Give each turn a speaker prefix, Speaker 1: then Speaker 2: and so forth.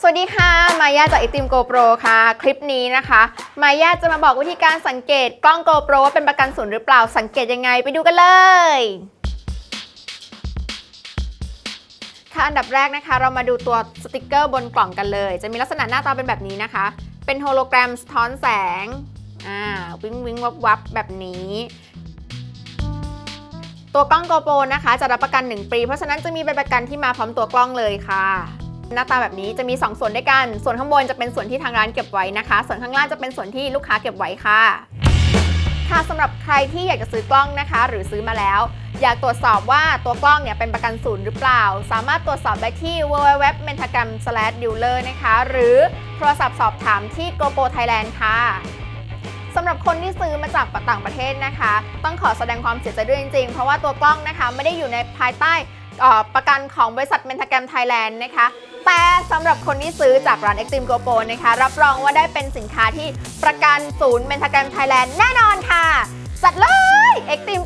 Speaker 1: สวัสดีค่ะ มายาจาก i อติม GoPro ค่ะ คลิปนี้นะคะ มายาจะมาบอกวิธีการสังเกตกล้อง GoPro ว่าเป็นประกันศูนย์หรือเปล่า สังเกตยังไงไปดูกันเลย ค่ะ อันดับแรกนะคะ เรามาดูตัวสติกเกอร์บนกล่องกันเลย จะมีลักษณะหน้าตาเป็นแบบนี้นะคะ เป็นโฮโลแกรมสะท้อนแสง อ่า วิ้งวิ้งวับวับแบบนี้ ตัวกล้อง GoPro นะคะ จะรับประกัน 1 ปี เพราะฉะนั้นจะมีใบประกันที่มาพร้อมตัวกล้องเลยค่ะ หน้าตาแบบนี้จะมี 2 ส่วนด้วยกัน ส่วนข้างบนจะเป็นส่วนที่ทางร้านเก็บไว้นะคะ ส่วนข้างล่างจะเป็นส่วนที่ลูกค้าเก็บไว้ค่ะ ค่ะสำหรับใครที่อยากจะซื้อกล้องนะคะ หรือซื้อมาแล้ว อยากตรวจสอบว่าตัวกล้องเนี่ยเป็นประกันศูนย์หรือเปล่า สามารถตรวจสอบได้ที่ www.mentagam/dealer นะคะ หรือโทรศัพท์สอบถามที่ GoPro Thailand ค่ะสำหรับคนที่ซื้อมาจากต่างประเทศนะคะ ต้องขอแสดงความเสียใจด้วยจริงๆ เพราะว่าตัวกล้องนะคะไม่ได้อยู่ในภายใต้อ่อประกันของบริษัท Mentagam Thailand นะคะ แต่สำหรับคนที่ซื้อจากร้าน Extreme GoPro นะคะ รับรองว่าได้เป็นสินค้าที่ประกันศูนย์เมนทกันไทยแลนด์แน่นอนค่ะ จัดเลย Extreme